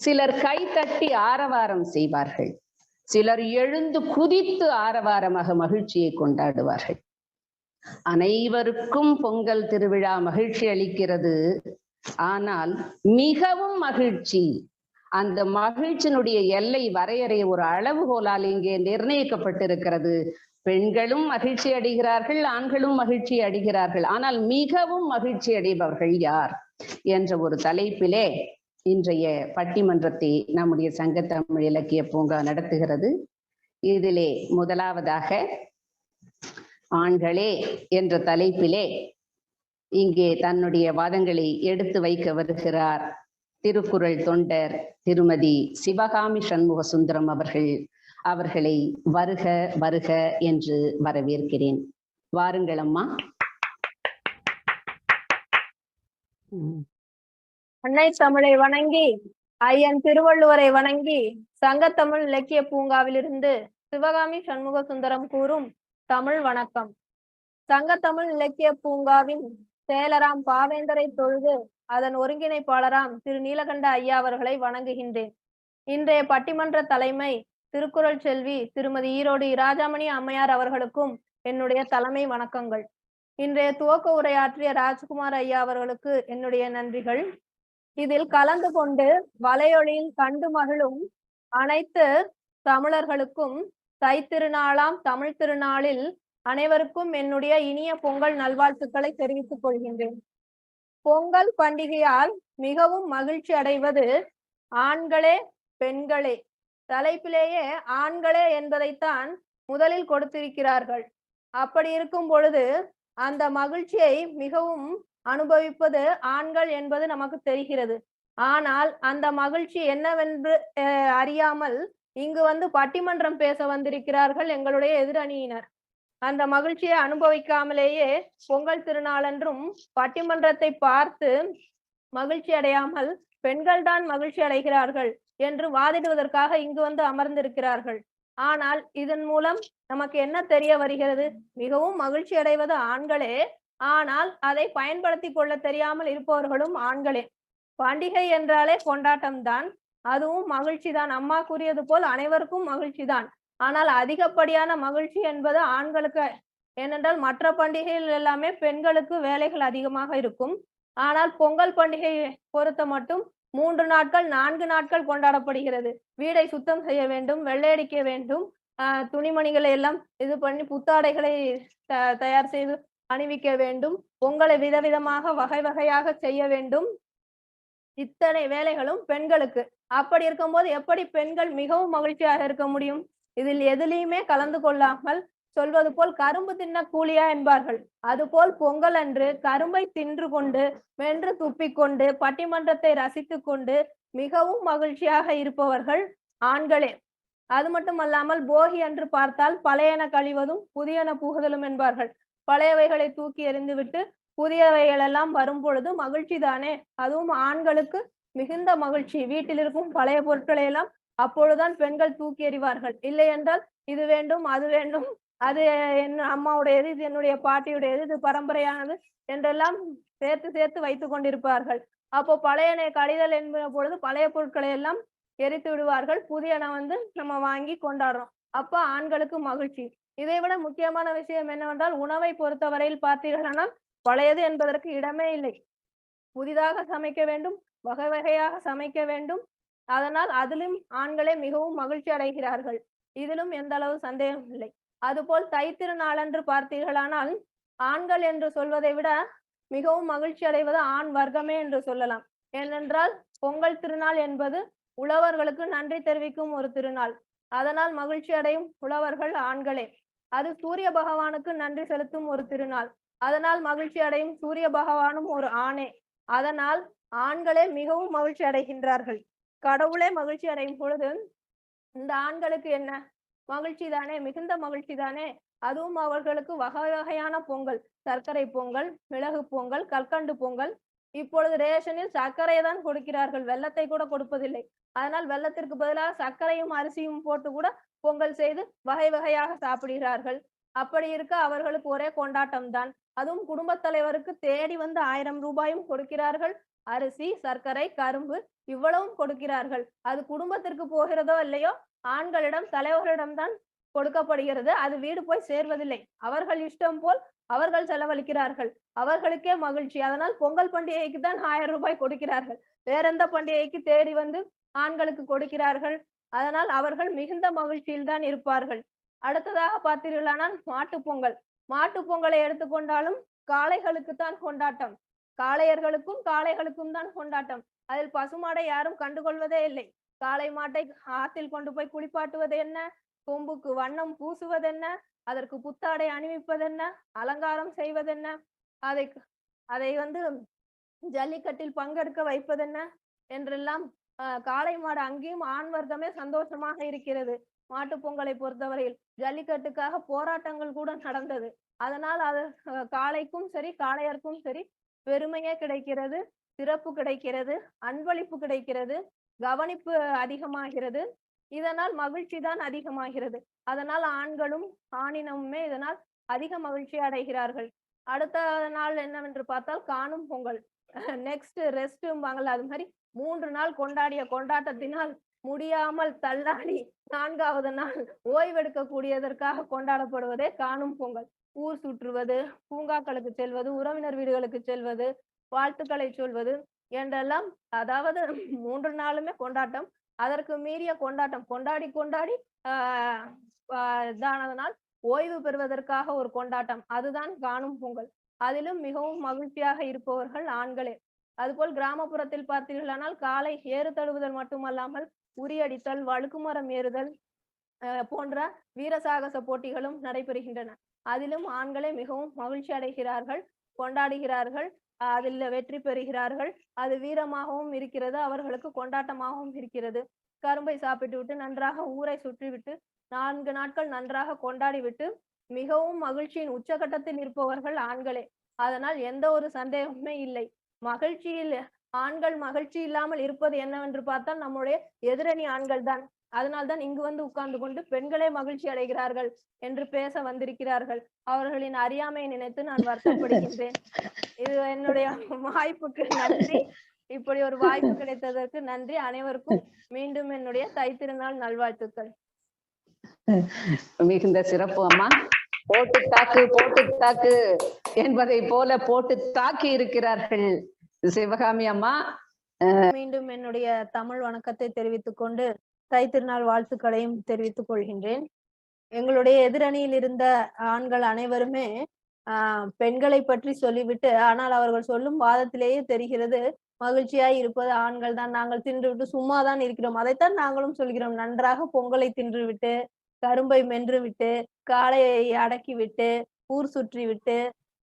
சிலர் கை தட்டி ஆரவாரம் செய்வார்கள். சிலர் எழுந்து குதித்து ஆரவாரமாக மகிழ்ச்சியை கொண்டாடுவார்கள். அனைவருக்கும் பொங்கல் திருவிழா மகிழ்ச்சி அளிக்கிறது. ஆனால் மிகவும் மகிழ்ச்சி. அந்த மகிழ்ச்சியினுடைய எல்லை வரையறை ஒரு அளவுகோலால் இங்கே நிர்ணயிக்கப்பட்டிருக்கிறது. பெண்களும் மகிழ்ச்சி அடைகிறார்கள் ஆண்களும் மகிழ்ச்சி அடைகிறார்கள். ஆனால் மிகவும் மகிழ்ச்சி அடைபவர்கள் யார்? என்ற ஒரு தலைப்பிலே இன்றைய பட்டிமன்றத்தை நம்முடைய சங்க தமிழ் இலக்கிய பூங்கா நடத்துகிறது. இதிலே முதலாவதாக ஆண்களே என்ற தலைப்பிலே இங்கே தன்னுடைய வாதங்களை எடுத்து வைக்க வருகிறார் திருக்குறள் தொண்டர் திருமதி சிவகாமி சண்முக சுந்தரம் அவர்கள். அவர்களை வருக வருக என்று வரவேற்கிறேன். வாருங்கள் அம்மா. உம். அன்னை தமிழை வணங்கி ஐயன் திருவள்ளுவரை வணங்கி சங்கத்தமிழ் இலக்கிய பூங்காவிலிருந்து சிவகாமி சண்முக சுந்தரம் கூறும் தமிழ் வணக்கம். சங்கத்தமிழ் இலக்கிய பூங்காவின் சேலராம் பாவேந்தரை தொழுது அதன் ஒருங்கிணைப்பாளராம் திரு நீலகண்ட ஐயா அவர்களை வணங்குகின்றேன். இன்றைய பட்டிமன்ற தலைமை திருக்குறள் செல்வி திருமதி ஈரோடு இராஜாமணி அம்மையார் அவர்களுக்கும் என்னுடைய தலைமை வணக்கங்கள். இன்றைய துவக்க உரையாற்றிய ராஜ்குமார் ஐயா அவர்களுக்கு என்னுடைய நன்றிகள். இதில் கலந்து கொண்டு வலையொலியில் கண்டு மகிழும் அனைத்து தமிழர்களுக்கும் தைத்திருநாளாம் தமிழ் திருநாளில் அனைவருக்கும் என்னுடைய இனிய பொங்கல் நல்வாழ்த்துக்களை தெரிவித்துக் கொள்கின்றேன். பொங்கல் பண்டிகையால் மிகவும் மகிழ்ச்சி அடைவது ஆண்களே பெண்களே. தலைப்பிலேயே ஆண்களே என்பதைத்தான் முதலில் கொடுத்திருக்கிறார்கள். அப்படி இருக்கும் பொழுது அந்த மகிழ்ச்சியை மிகவும் அனுபவிப்பது ஆண்கள் என்பது நமக்கு தெரிகிறது. ஆனால் அந்த மகிழ்ச்சி என்னவென்று அஹ், அறியாமல் இங்கு வந்து பட்டிமன்றம் பேச வந்திருக்கிறார்கள் எங்களுடைய எதிரணியினர். அந்த மகிழ்ச்சியை அனுபவிக்காமலேயே பொங்கல் திருநாளன்றும் பட்டிமன்றத்தை பார்த்து மகிழ்ச்சி அடையாமல் பெண்கள் தான் மகிழ்ச்சி அடைகிறார்கள் என்று வாதிடுவதற்காக இங்கு வந்து அமர்ந்திருக்கிறார்கள். ஆனால் இதன் மூலம் நமக்கு என்ன தெரிய வருகிறது? மிகவும் மகிழ்ச்சி அடைவது ஆண்களே ஆனால் அதை பயன்படுத்தி கொள்ள தெரியாமல் இருப்பவர்களும் ஆண்களே. பண்டிகை என்றாலே கொண்டாட்டம்தான். அதுவும் மகிழ்ச்சி தான் அம்மா கூறியது போல் அனைவருக்கும் மகிழ்ச்சி தான் ஆனால் அதிகப்படியான மகிழ்ச்சி என்பது ஆண்களுக்கு ஏனென்றால் மற்ற பண்டிகைகள் எல்லாமே பெண்களுக்கு வேலைகள் அதிகமாக இருக்கும். ஆனால் பொங்கல் பண்டிகையை பொறுத்த மட்டும் மூன்று நாட்கள் நான்கு நாட்கள் கொண்டாடப்படுகிறது. வீடை சுத்தம் செய்ய வேண்டும் வெள்ளையடிக்க வேண்டும். ஆஹ் துணிமணிகளை எல்லாம் இது பண்ணி புத்தாடைகளை த- தயார் செய்து அணிவிக்க வேண்டும். பொங்கலை விதவிதமாக வகை வகையாக செய்ய வேண்டும். இத்தனை வேலைகளும் பெண்களுக்கு. அப்படி இருக்கும்போது எப்படி பெண்கள் மிகவும் மகிழ்ச்சியாக இருக்க முடியும்? இதில் எதுலையுமே கலந்து கொள்ளாமல் சொல்வது போல் கரும்பு தின்ன கூலியா என்பார்கள். அதுபோல் பொங்கல் அன்று கரும்பை தின்று கொண்டு வென்று துப்பிக்கொண்டு பட்டிமன்றத்தை ரசித்து கொண்டு மிகவும் மகிழ்ச்சியாக இருப்பவர்கள் ஆண்களே. அது மட்டுமல்லாமல் போகி அன்று பார்த்தால் பழையன கழிவதும் புதியன புகுதலும் என்பார்கள். பழையவைகளை தூக்கி எறிந்துவிட்டு புதியவைகள் எல்லாம் வரும் பொழுது மகிழ்ச்சி தானே? அதுவும் ஆண்களுக்கு மிகுந்த மகிழ்ச்சி. வீட்டில் இருக்கும் பழைய பொருட்களை எல்லாம் அப்பொழுதுதான் பெண்கள் தூக்கி எறிவார்கள். இல்லை என்றால் இது வேண்டும் அது வேண்டும் அது என் அம்மாவுடையது இது என்னுடைய பாட்டியுடையது இது பரம்பரையானது என்றெல்லாம் சேர்த்து சேர்த்து வைத்துக் கொண்டிருப்பார்கள். அப்போ பழையனை கடிதல் என்கிற பொழுது பழைய பொருட்களை எல்லாம் எரித்து விடுவார்கள். புதியன வந்து நம்ம வாங்கி கொண்டாடுறோம். அப்ப ஆண்களுக்கு மகிழ்ச்சி. இதை விட முக்கியமான விஷயம் என்னவென்றால் உணவை பொறுத்தவரையில் பார்த்தீர்களானால் பழையது என்பதற்கு இடமே இல்லை. புதிதாக சமைக்க வேண்டும் வகை வகையாக சமைக்க வேண்டும். அதனால் அதிலும் ஆண்களே மிகவும் மகிழ்ச்சி அடைகிறார்கள். இதிலும் எந்த அளவு சந்தேகம் இல்லை. அதுபோல் தைத்திருநாளன்று பார்த்தீர்களானால் ஆண்கள் என்று சொல்வதை விட மிகவும் மகிழ்ச்சி அடைவது ஆண் வர்க்கமே என்று சொல்லலாம். ஏனென்றால் பொங்கல் திருநாள் என்பது உழவர்களுக்கு நன்றி தெரிவிக்கும் ஒரு திருநாள். அதனால் மகிழ்ச்சி அடையும் உழவர்கள் ஆண்களே. அது சூரிய பகவானுக்கு நன்றி செலுத்தும் ஒரு திருநாள். அதனால் மகிழ்ச்சி அடையும் சூரிய பகவானும் ஒரு ஆணே. அதனால் ஆண்களே மிகவும் மகிழ்ச்சி அடைகின்றார்கள். கடவுளே மகிழ்ச்சி அடையும் பொழுது இந்த ஆண்களுக்கு என்ன? மகிழ்ச்சி தானே மிகுந்த மகிழ்ச்சி தானே? அதுவும் அவர்களுக்கு வகை வகையான பொங்கல். சர்க்கரை பொங்கல் மிளகு பொங்கல் கற்கண்டு பொங்கல். இப்பொழுது ரேஷனில் சர்க்கரையை தான் கொடுக்கிறார்கள். வெள்ளத்தை கூட கொடுப்பதில்லை. அதனால் வெள்ளத்திற்கு பதிலாக சர்க்கரையும் அரிசியும் போட்டு கூட பொங்கல் செய்து வகை வகையாக சாப்பிடுகிறார்கள். அப்படி இருக்க அவர்களுக்கு ஒரே கொண்டாட்டம் தான் அதுவும் குடும்பத் தலைவருக்கு தேடி வந்து ஆயிரம் ரூபாயும் கொடுக்கிறார்கள். அரிசி சர்க்கரை கரும்பு இவ்வளவும் கொடுக்கிறார்கள். அது குடும்பத்திற்கு போகிறதோ இல்லையோ ஆண்களிடம் தலைவர்களிடம்தான் கொடுக்கப்படுகிறது. அது வீடு போய் சேர்வதில்லை. அவர்கள் இஷ்டம் போல் அவர்கள் செலவழிக்கிறார்கள். அவர்களுக்கே மகிழ்ச்சி. அதனால் பொங்கல் பண்டிகைக்கு தான் ஆயிரம் ரூபாய் கொடுக்கிறார்கள். வேற எந்த பண்டிகைக்கு தேடி வந்து ஆண்களுக்கு கொடுக்கிறார்கள். அதனால் அவர்கள் மிகுந்த மகிழ்ச்சியில் தான் இருப்பார்கள். அடுத்ததாக பார்த்தீர்களானால் மாட்டுப் பொங்கல். மாட்டுப் பொங்கலை எடுத்துக்கொண்டாலும் காளைகளுக்கு தான் கொண்டாட்டம். காளையர்களுக்கும் காளைகளுக்கும் தான் கொண்டாட்டம். அதில் பசுமாடை யாரும் கண்டுகொள்வதே இல்லை. காளை மாட்டை ஆத்தில் கொண்டு போய் குளிப்பாட்டுவது என்ன? கொம்புக்கு வண்ணம் பூசுவதென்ன அதற்கு புத்தாடை அணிவிப்பதென்ன அலங்காரம் செய்வதென்ன அதை அதை வந்து ஜல்லிக்கட்டில் பங்கெடுக்க வைப்பதென்ன என்றெல்லாம் காளை மாடு அங்கேயும் ஆண் வர்க்கமே சந்தோஷமாக இருக்கிறது. மாட்டுப் பொங்கலை பொறுத்தவரையில் ஜல்லிக்கட்டுக்காக போராட்டங்கள் கூட நடந்தது. அதனால் அது காளைக்கும் சரி காளையர்க்கும் சரி பெருமையே கிடைக்கிறது சிறப்பு கிடைக்கிறது அன்பளிப்பு கிடைக்கிறது கவனிப்பு அதிகமாகிறது. இதனால் மகிழ்ச்சி தான் அதிகமாகிறது. அதனால் ஆண்களும் ஆணினமுமே இதனால் அதிக மகிழ்ச்சி அடைகிறார்கள். அடுத்த நாள் என்னவென்று பார்த்தால் காணும் பொங்கல். நெக்ஸ்ட் ரெஸ்ட்பாங்கல்ல அது மாதிரி மூன்று நாள் கொண்டாடிய கொண்டாட்டத்தினால் முடியாமல் தள்ளாடி நான்காவது நாள் ஓய்வெடுக்க கூடியதற்காக கொண்டாடப்படுவதே காணும் பொங்கல். ஊர் சுற்றுவது பூங்காக்களுக்கு செல்வது உறவினர் வீடுகளுக்கு செல்வது வாழ்த்துக்களை சொல்வது என்றெல்லாம் அதாவது மூன்று நாளுமே கொண்டாட்டம். அதற்கு மீறிய கொண்டாட்டம் கொண்டாடி கொண்டாடி ஆஹ் ஆஹ் இதானதனால் ஓய்வு பெறுவதற்காக ஒரு கொண்டாட்டம். அதுதான் காணும் பொங்கல். அதிலும் மிகவும் மகிழ்ச்சியாக இருப்பவர்கள் ஆண்களே. அதுபோல் கிராமப்புறத்தில் பார்த்தீர்களானால் காலை ஏறு தழுவுதல் மட்டுமல்லாமல் உரியடித்தல் வழுக்குமரம் ஏறுதல் ஆஹ் போன்ற வீரசாகச போட்டிகளும் நடைபெறுகின்றன. அதிலும் ஆண்களே மிகவும் மகிழ்ச்சி அடைகிறார்கள் கொண்டாடுகிறார்கள் அதில் வெற்றி பெறுகிறார்கள். அது வீரமாகவும் இருக்கிறது அவர்களுக்கு கொண்டாட்டமாகவும் இருக்கிறது. கரும்பை சாப்பிட்டு விட்டு நன்றாக ஊரை சுற்றிவிட்டு நான்கு நாட்கள் நன்றாக கொண்டாடிவிட்டு மிகவும் மகிழ்ச்சியின் உச்சகட்டத்தில் இருப்பவர்கள் ஆண்களே. அதனால் எந்த ஒரு சந்தேகமுமே இல்லை. மகிழ்ச்சியில் ஆண்கள் மகிழ்ச்சி இல்லாமல் இருப்பது என்னவென்று பார்த்தால் நம்முடைய எதிரணி ஆண்கள் தான். அதனால்தான் இங்கு வந்து உட்கார்ந்து கொண்டு பெண்களே மகிழ்ச்சி அடைகிறார்கள் என்று பேச வந்திருக்கிறார்கள். அவர்களின் அறியாமையை நினைத்து நான் வருத்தப்படுகின்றேன். இது என்னுடைய வாய்ப்புக்கு நன்றி. இப்படி ஒரு வாய்ப்பு கிடைத்ததற்கு நன்றி. அனைவருக்கும் மீண்டும் என்னுடைய தைத்திருநாள் நல்வாழ்த்துக்கள். மிகுந்த சிறப்பு அம்மா. போட்டு தாக்கு போட்டு தாக்கு என்பதை போல போட்டு தாக்கி இருக்கிறார்கள். சிவகாமி அம்மா மீண்டும் என்னுடைய தமிழ் வணக்கத்தை தெரிவித்துக் கொண்டு தைத்திருநாள் வாழ்த்துக்களையும் தெரிவித்துக் கொள்கின்றேன். எங்களுடைய எதிரணியில் இருந்த ஆண்கள் அனைவருமே ஆஹ் பெண்களை பற்றி சொல்லிவிட்டு ஆனால் அவர்கள் சொல்லும் வாதத்திலேயே தெரிகிறது மகிழ்ச்சியாய் இருப்பது ஆண்கள் தான் நாங்கள் தின்றுவிட்டு சும்மா தான் இருக்கிறோம். அதைத்தான் நாங்களும் சொல்கிறோம். நன்றாக பொங்கலை தின்றுவிட்டு கரும்பை மென்று விட்டு காளையை அடக்கி விட்டு ஊர் சுற்றி விட்டு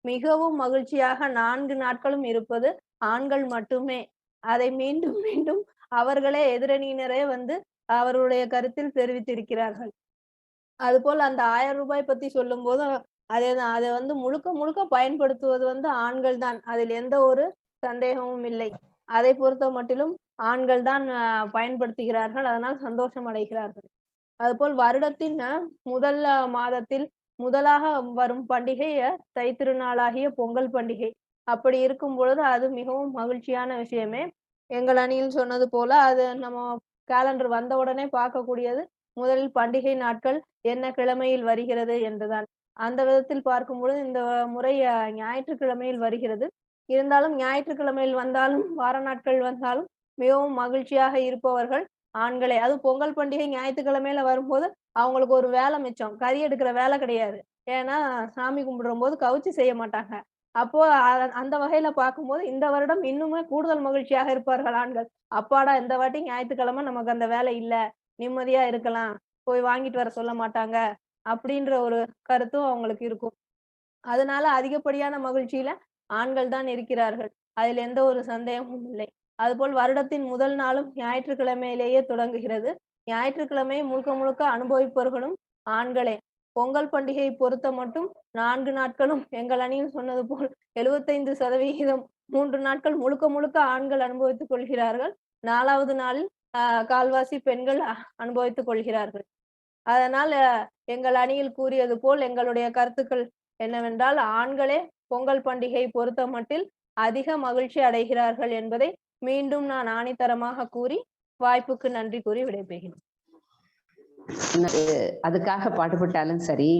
மிகவும் மகிழ்ச்சியாக நான்கு நாட்களும் இருப்பது ஆண்கள் மட்டுமே. அதை மீண்டும் மீண்டும் அவர்களே எதிரணியினரே வந்து அவருடைய கருத்தில் தெரிவித்திருக்கிறார்கள். அதுபோல் அந்த ஆயிரம் ரூபாய் பத்தி சொல்லும் போது அதேதான் அதை வந்து முழுக்க முழுக்க பயன்படுத்துவது வந்து ஆண்கள் தான். அதில் எந்த ஒரு சந்தேகமும் இல்லை. அதை பொறுத்த மட்டிலும் ஆண்கள் தான் பயன்படுத்துகிறார்கள். அதனால் சந்தோஷம் அடைகிறார்கள். அதுபோல் வருடத்தின் முதல் மாதத்தில் முதலாக வரும் பண்டிகை தை தைத்திருநாளாகிய பொங்கல் பண்டிகை. அப்படி இருக்கும் பொழுது அது மிகவும் மகிழ்ச்சியான விஷயமே. எங்கள் அணியில் சொன்னது போல அது நம்ம கேலண்டர் வந்த உடனே பார்க்கக்கூடியது முதலில் பண்டிகை நாட்கள் என்ன கிழமையில் வருகிறது என்றுதான். அந்த விதத்தில் பார்க்கும் பொழுது இந்த முறை ஞாயிற்றுக்கிழமையில் வருகிறது. இருந்தாலும் ஞாயிற்றுக்கிழமையில் வந்தாலும் வார நாட்கள் வந்தாலும் மிகவும் மகிழ்ச்சியாக இருப்பவர்கள் ஆண்களே. அதுவும் பொங்கல் பண்டிகை ஞாயிற்றுக்கிழமையில வரும்போது அவங்களுக்கு ஒரு வேலை மிச்சம். கறி எடுக்கிற வேலை கிடையாது. ஏன்னா சாமி கும்பிடுற போது கவுச்சி செய்ய மாட்டாங்க. அப்போ அ- அந்த வகையில பார்க்கும்போது இந்த வருடம் இன்னுமே கூடுதல் மகிழ்ச்சியாக இருப்பார்கள் ஆண்கள். அப்பாடா இந்த வாட்டி ஞாயிற்றுக்கிழமை நமக்கு அந்த வேலை இல்ல. நிம்மதியா இருக்கலாம். போய் வாங்கிட்டு வர சொல்ல மாட்டாங்க. அப்படின்ற ஒரு கருத்தும் அவங்களுக்கு இருக்கும். அதனால அதிகப்படியான மகிழ்ச்சியில ஆண்கள் தான் இருக்கிறார்கள். அதில் எந்த ஒரு சந்தேகமும் இல்லை. அதுபோல் வருடத்தின் முதல் நாளும் ஞாயிற்றுக்கிழமையிலேயே தொடங்குகிறது. ஞாயிற்றுக்கிழமை முழுக்க முழுக்க அனுபவிப்பவர்களும் ஆண்களே. பொங்கல் பண்டிகையை பொறுத்த மட்டும் நான்கு நாட்களும் எங்கள் அணியில் சொன்னது போல் எழுபத்தைந்து சதவிகிதம் மூன்று நாட்கள் முழுக்க முழுக்க ஆண்கள் அனுபவித்துக் கொள்கிறார்கள். நாலாவது நாளில் கால்வாசி பெண்கள் அனுபவித்துக் கொள்கிறார்கள். அதனால் எங்கள் அணியில் கூறியது போல் எங்களுடைய கருத்துக்கள் என்னவென்றால் ஆண்களே பொங்கல் பண்டிகை பொறுத்த மட்டில் அதிக மகிழ்ச்சி அடைகிறார்கள் என்பதை மீண்டும் நான் ஆணித்தரமாக கூறி வாய்ப்புக்கு நன்றி கூறி விடைபெறுகிறேன். அதுக்காக பாடுபட்டாலும் சரி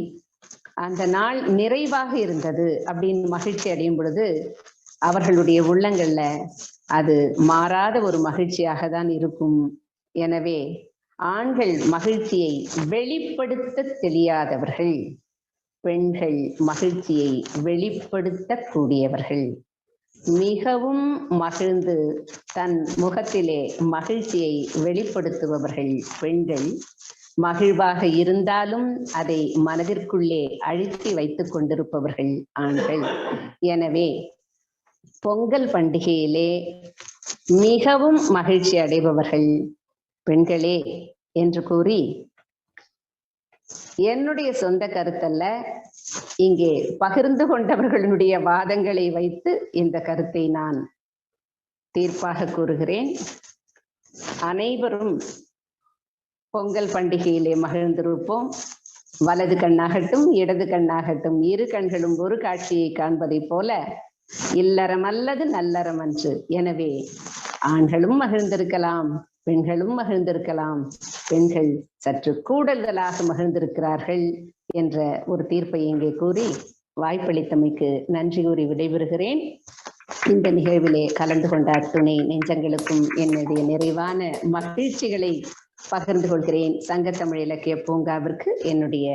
அந்த நாள் நிறைவாக இருந்தது அப்படின்னு மகிழ்ச்சி அடையும் பொழுது அவர்களுடைய உள்ளங்கள்ல அது மாறாத ஒரு மகிழ்ச்சியாக தான் இருக்கும். எனவே ஆண்கள் மகிழ்ச்சியை வெளிப்படுத்த தெரியாதவர்கள் பெண்கள் மகிழ்ச்சியை வெளிப்படுத்தக்கூடியவர்கள் மிகவும் மகிழ்ந்து தன் முகத்திலே மகிழ்ச்சியை வெளிப்படுத்துபவர்கள் பெண்கள். மகிழ்வாக இருந்தாலும் அதை மனதிற்குள்ளே அழுத்தி வைத்துக் கொண்டிருப்பவர்கள் ஆண்கள். எனவே பொங்கல் பண்டிகையிலே மிகவும் மகிழ்ச்சி அடைபவர்கள் பெண்களே என்று கூறி என்னுடைய சொந்த கருத்தல்ல இங்கே பகிர்ந்து கொண்டவர்களுடைய வாதங்களை வைத்து இந்த கருத்தை நான் தீர்ப்பாக கூறுகிறேன். அனைவரும் பொங்கல் பண்டிகையிலே மகிழ்ந்திருப்போம். வலது கண்ணாகட்டும் இடது கண்ணாகட்டும் இரு கண்களும் ஒரு காட்சியை காண்பதைப் போல இல்லறம் அல்லது நல்லறம் அன்று. எனவே ஆண்களும் மகிழ்ந்திருக்கலாம் பெண்களும் மகிழ்ந்திருக்கலாம். பெண்கள் சற்று கூடுதலாக மகிழ்ந்திருக்கிறார்கள் என்ற ஒரு தீர்ப்பை இங்கே கூறி வாய்ப்பளித்தமைக்கு நன்றி கூறி விடைபெறுகிறேன். இந்த நிகழ்விலே கலந்து கொண்ட அத்துணை நெஞ்சங்களுக்கும் என்னுடைய நிறைவான மகிழ்ச்சிகளை பகிர்ந்து கொள்கிறேன். சங்கத்தமிழ் இலக்கிய பூங்காவிற்கு என்னுடைய